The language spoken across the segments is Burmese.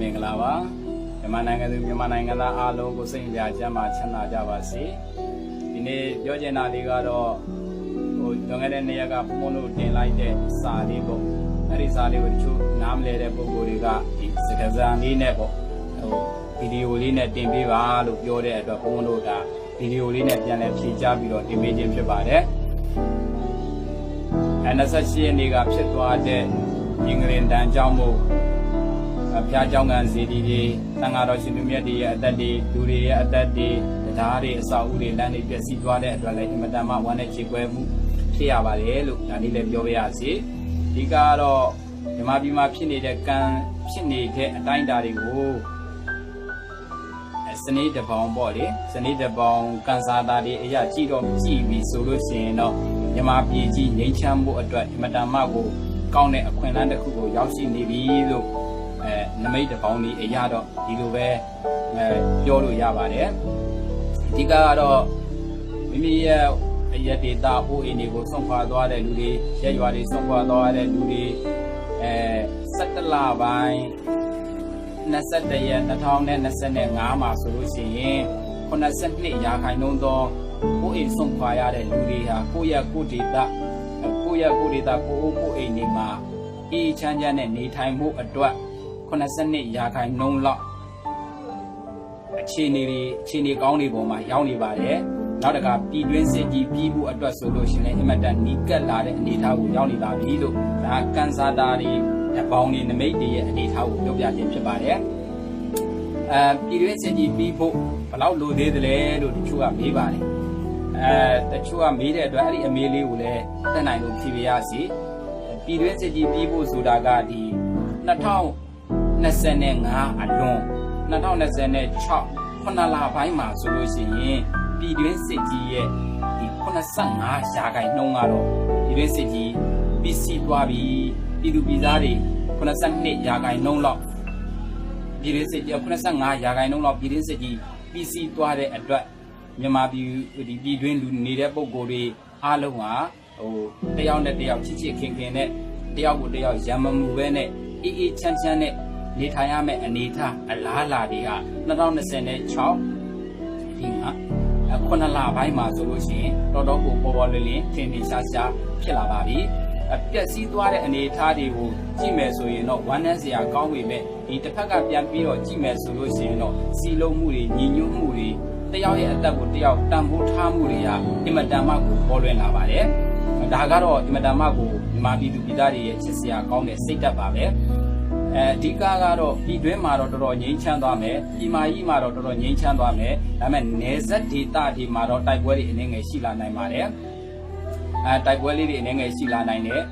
မင်္ဂလာပါမြန်မာနိုင်ငံသူမြန်မာနိုင်ငံသားအားလုံးကိုစိတ်ကြကျမ်းမာချမ်းသာကြပါစေဒီနေ့ပြောချင်တာလေးကတော့ဟိုလွန်ခဲ့တဲ့နေ့ရက်ကဘုံဘုံတို့တင်လိုက်တဲ့စာလေးပေါ့အဲ့ဒီစာလေးကိုတချို့နားမလဲတဲ့ပုံကိုယ်တွေကဒီစကားစံလေးနဲ့ပေါ့ဟိုဗီဒီယိုလေးနဲ့တင်ပေးပါလို့ပြောတဲ့အတွက်ဘုံဘုံတို့ကဗီဒီယိုလေးနဲ့ပြန်လည်ဖြည့်ချပြီးတော့တင်ပေးခြင်းဖြစ်ပါတယ်အဲ28ရက်နေ့ကဖြစ်သွားတဲ့အင်္ဂလန်တန်ကြောင့်မို့ ဘုရားကျောင်းကန်စီတီတွေတန်ဃာတော်ရှင်သူမြတ်တွေရဲ့အသက်တွေလူတွေရဲ့အသက်တွေတရားတွေအစာအုပ်တွေလမ်းတွေပျက်စီးသွားတဲ့အတွက်လည်းအင်မတန်မှဝမ်းနဲ့ချေကွဲမှုဖြစ်ရပါတယ်လို့ဒါလေးလည်းပြောပြရစီဒီကတော့မြမပြည်မှာဖြစ်နေတဲ့ကံဖြစ်နေတဲ့အတိုင်းအတာတွေကိုစနေတပောင်ပေါ့လေစနေတပောင်ကန်စာတာတွေအရာကြည့်တော့ကြည့်ပြီဆိုလို့ရှိရင်တော့မြမပြည်ကြီးငြိမ်းချမ်းမှုအတွက်အင်မတန်မှကိုကောင်းတဲ့အခွင့်အလမ်းတစ်ခုကိုရောက်ရှိနေပြီလို့ အဲနမိတ်တစ်ပေါင်းကြီးအရာတော့ဒီလိုပဲအဲပြောလို့ရပါတယ်အဓိကကတော့မိမိရဲ့အရက်ဒေတာအိုးအိမ်တွေကိုဆုံးခွာသွားတဲ့လူတွေရက်ရွာတွေဆုံးခွာသွားတဲ့လူတွေအဲ17လပိုင်း21ရက်2025မှာဆိုလို့ရှိရင်82ရာခိုင်နှုန်းသောကိုယ်အိမ်ဆုံးခွာရတဲ့လူတွေဟာကိုယ့်ရဲ့ကိုယ်ဒေတာကိုယ့်ရဲ့ကိုယ်ဒေတာကိုယ့်အိုးကိုယ်အိမ်တွေမှာအေးချမ်းချမ်းနဲ့နေထိုင်မှုအတွက် 82ရာခိုင်နှုန်းလောက်အခြေအနေတွေအခြေအနေကောင်းတွေပေါ်မှာရောက်နေပါတယ်နောက်တကပြည်တွင်းစစ်ကြီးပြီးဖို့အတွက်ဆိုလို့ရှိရင်လည်းအင်မတန်နီးကပ်လာတဲ့အနေအထားကိုရောက်နေပါပြီလို့ဒါကန်ဆာတာတွေအပေါင်းတွေနမိတ်တွေရဲ့အနေအထားကိုပြောပြခြင်းဖြစ်ပါတယ်အဲပြည်တွင်းစစ်ကြီးပြီးဖို့ဘယ်လောက်လိုသေးသလဲလို့တချို့ကမေးပါတယ်အဲတချို့ကမေးတဲ့အတွက်အဲ့ဒီအမေးလေးကိုလည်းတက်နိုင်လို့ဖြေပြရစီပြည်တွင်းစစ်ကြီးပြီးဖို့ဆိုတာကဒီ2000 25အလွန်2026ခုနှစ်လပိုင်းမှာဆိုလို့ရှိရင်ပြည်တွင်းစစ်ကြီးရဲ့ဒီ85ရာခိုင်နှုန်းကတော့ပြည်တွင်းစစ်ကြီးပြီးစီးသွားပြီပြည်သူပြည်သားတွေ82ရာခိုင်နှုန်းလောက်ပြည်တွင်းစစ်ကြီး85ရာခိုင်နှုန်းလောက်ပြည်တွင်းစစ်ကြီးပြီးစီးသွားတဲ့အတွက်မြန်မာပြည်ဒီပြည်တွင်းလူနေတဲ့ပုံကိုယ်တွေအားလုံးဟာဟိုတယောက်နဲ့တယောက်ချစ်ချစ်ခင်ခင်နဲ့တယောက်ကိုတယောက်ရံမမှုပဲနဲ့အေးအေးချမ်းချမ်းနဲ့ နေထိုင်ရမယ့်အနေအထားအလားအလာတွေက2026ဒီမှာခုနှစ်လပိုင်းမှာဆိုလို့ရှိရင်တော်တော်ကိုပေါ်ပေါ်လင်းလင်းထင်ထင်ရှားရှားဖြစ်လာပါပြီအပြက်စီးသွားတဲ့အနေအထားတွေကိုကြည့်မယ်ဆိုရင်တော့ဝမ်းနည်းစရာကောင်းပေမဲ့ဒီတစ်ဖက်ကပြန်ပြီးတော့ကြည့်မယ်ဆိုလို့ရှိရင်တော့စီလုံးမှုတွေညီညွတ်မှုတွေတယောက်ရဲ့အသက်ကိုတယောက်တန်ဖိုးထားမှုတွေဟာအင်မတန်မှကိုပေါ်လွင်လာပါတယ်ဒါကတော့အင်မတန်မှကိုမြန်မာပြည်သူပြည်သားတွေရဲ့ချစ်စရာကောင်းတဲ့စိတ်ဓာတ်ပါပဲ အဲအဓိကကတော့ပြည်တွင်းမှာတော့တော်တော်ငြိမ်းချမ်းသွားမယ်ပြည်မာကြီးမှာတော့တော်တော်ငြိမ်းချမ်းသွားမယ်ဒါပေမဲ့နယ်စပ်ဒေသတွေမှာတော့တိုက်ပွဲတွေအနေငယ်ရှိလာနိုင်ပါတယ်အဲတိုက်ပွဲလေးတွေအနေငယ်ရှိလာနိုင်တယ်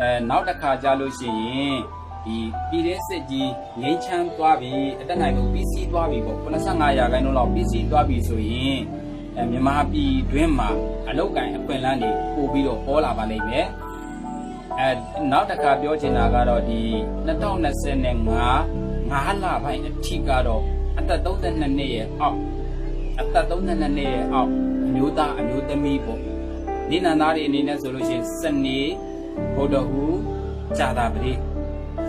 အဲနောက်တစ်ခါကြာလို့ရှိရင်ဒီပြည်တွင်းစစ်ကြီးငြိမ်းချမ်းသွားပြီအတက်နိုင်လို့ပြီးစီးသွားပြီပေါ့85ရာခိုင်နှုန်းလောက်ပြီးစီးသွားပြီဆိုရင်အဲမြန်မာပြည်တွင်းမှာအလောက်ကန်အခွင့်အလမ်းတွေပို့ပြီးတော့ပေါ်လာပါလိမ့်မယ် အဲနောက်တစ်ခါပြောချင်တာကတော့ဒီ2025 5လပိုင်းအထိကတော့အသက်32နှစ်ရဲ့အောက်အသက်32နှစ်ရဲ့အောက်အမျိုးသားအမျိုးသမီးပေါ့နေနန္သားတွေအနေနဲ့ဆိုလို့ရှိရင်စနေဗုဒ္ဓဟူဂျာတာပတိ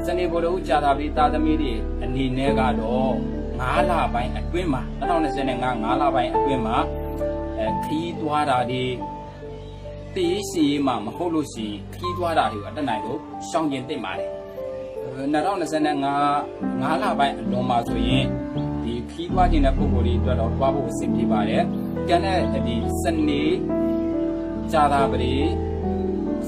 စနေဗုဒ္ဓဟူဂျာတာပတိသားသမီးတွေအနေနဲ့ကတော့5လပိုင်းအတွင်းမှာ2025 5လပိုင်းအတွင်းမှာအဲခီးသွားတာတွေ တည်ရှိရေးမှာမဟုတ်လို့ရှိရင်ခီးသွားတာတွေကိုအတက်နိုင်လို့ရှောင်ကျင်သင့်ပါတယ်2025 5လပိုင်းအလွန်မှာဆိုရင်ဒီခီးသွားခြင်းတဲ့ပုံကိုယ်လေးအတွက်တော့တွားဖို့အဆင်ပြေပါတယ်။ကျန်တဲ့ဒီစနေဂျာတာပရိ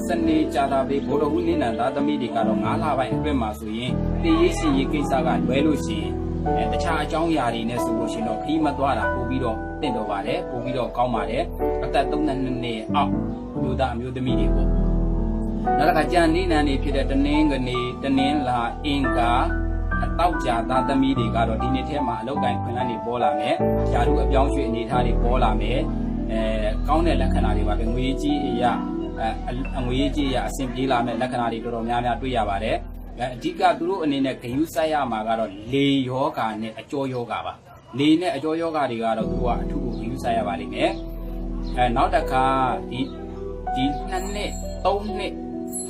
စနေဂျာတာပရိဘိုးတော်ဦးနေနံသားသမီးတွေကတော့9လပိုင်းအတွင်းမှာဆိုရင်တည်ရေးစီရေးကိစ္စကလွဲလို့ရှိရင်အဲတခြားအကြောင်းအရာတွေနဲ့ဆိုလို့ရှိရင်တော့ခီးမသွားတာပို့ပြီးတော့တင့်တော်ပါတယ်ပို့ပြီးတော့ကောင်းပါတယ်အသက်32နှစ်အောက် လူသားအမျိုးသမီးတွေပေါ့နောက်တစ်ခါကြံနေနံနေဖြစ်တဲ့တနင်္ဂနွေတနင်္လာအင်္ဂါအတောက်ကြသားသမီးတွေကတော့ဒီနေ့ထဲမှာအလောက်ကန်ခွင်လန်းတွေပေါ်လာမယ်။ယာရုအပြောင်းရွှေ့အနေထားတွေပေါ်လာမယ်။အဲကောင်းတဲ့လက္ခဏာတွေပါပဲငွေကြီးအရာအဲအငွေကြီးအရာအဆင်ပြေလာမဲ့လက္ခဏာတွေတော်တော်များများတွေ့ရပါတယ်။အဲအဓိကသူတို့အနေနဲ့ဂယုစိုက်ရမှာကတော့လေယောဂာနဲ့အကျော်ယောဂါပါ။လေနဲ့အကျော်ယောဂါတွေကတော့သူကအထူးကိုဂယုစိုက်ရပါလိမ့်မယ်။အဲနောက်တစ်ခါဒီ ဒီနှစ်နှစ်သုံးနှစ်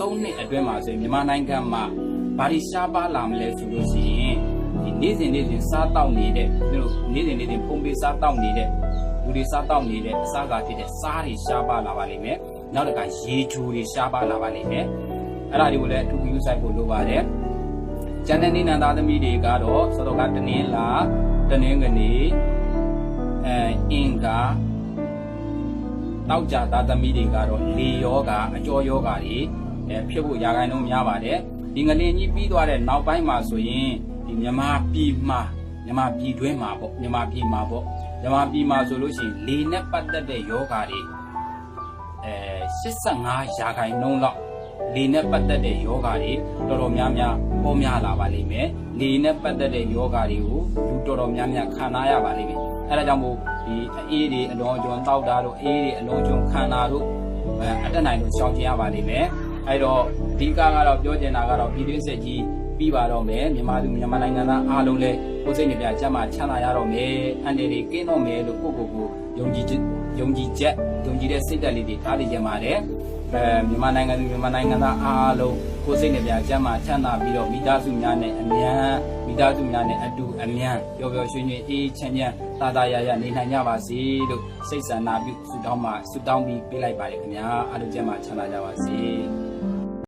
သုံးနှစ်အတွင်းမှာဆိုရင်မြန်မာနိုင်ငံမှာဘာတွေရှားပါလာမလဲဆိုလို့ရှိရင်ဒီနေ့စဉ်နေ့စဉ်စားတောက်နေတဲ့သူတို့နေ့စဉ်နေ့စဉ်ပုံပေးစားတောက်နေတဲ့လူတွေစားတောက်နေတဲ့အစားကဖြစ်တဲ့စားတွေရှားပါလာပါလိမ့်မယ်နောက်တစ်ခါရေချိုတွေရှားပါလာပါလိမ့်မယ်အဲ့ဒါတွေကိုလည်းအထူးပြုဆိုင်ဖို့လိုပါတယ်ကျန်တဲ့နေနန္သားသမီးတွေကတော့စောတော့ကတနင်္လာတနင်္ဂနွေအဲအင်္ဂါ တောက်ကြသားသမီးတွေကတော့လေယောဂအကျော်ယောဂတွေအဲဖြစ်ဖို့ရာဂိုင်းလုံးများပါတယ်ဒီငလင်ကြီးပြီးသွားတဲ့နောက်ပိုင်းမှာဆိုရင်ဒီမြမပြည်မှာမြမပြည်တွင်းမှာပေါ့မြမပြည်မှာပေါ့မြမပြည်မှာဆိုလို့ရှိရင်လေနဲ့ပတ်သက်တဲ့ယောဂတွေအဲ85ရာဂိုင်းလုံးလောက်လေနဲ့ပတ်သက်တဲ့ယောဂတွေတော်တော်များများပေါ်များလာပါလိမ့်မယ်လေနဲ့ပတ်သက်တဲ့ယောဂတွေကိုလူတော်တော်များများခံစားရပါလိမ့်မယ်အဲဒါကြောင့်မို့ ဒီအေးတွေအလွန်အကျွံတောက်တာတို့အေးတွေအလွန်အကျွံခံတာတို့အဲအတက်နိုင်လို့ရှောင်ကျင်ရပါလိမ့်မယ်အဲတော့ဒီကကတော့ပြောချင်တာကတော့ပြည်တွင်းစစ်ကြီးပြီးပါတော့မယ်မြန်မာသူမြန်မာနိုင်ငံသားအားလုံးလည်းကိုယ်စိတ်နှပြကျမ်းမာချမ်းသာရတော့မယ်အန်ဒီတွေကင်းတော့မယ်လို့ကိုယ့်ကိုယ်ကိုယုံကြည်ချက် ယုံကြည်ချက်ယုံကြည်တဲ့စိတ်ဓာတ်လေးတွေထားနေကြပါတယ်အဲမြန်မာနိုင်ငံသူမြန်မာနိုင်ငံသားအားလုံးကိုယ်စိတ်နှပြကျမ်းမာချမ်းသာပြီးတော့မိသားစုများနဲ့အမြန်မိသားစုများနဲ့အတူအမြန်ပျော်ပျော်ရွှင်ရွှင်အေးချမ်းချမ်းသာသာရရနေနိုင်ကြပါစေလို့စိတ်ဆန္ဒပြုဆုတောင်းမှာဆုတောင်းပြီးပေးလိုက်ပါတယ်ခင်ဗျာအားလုံးကျမ်းမာချမ်းသာကြပါစေ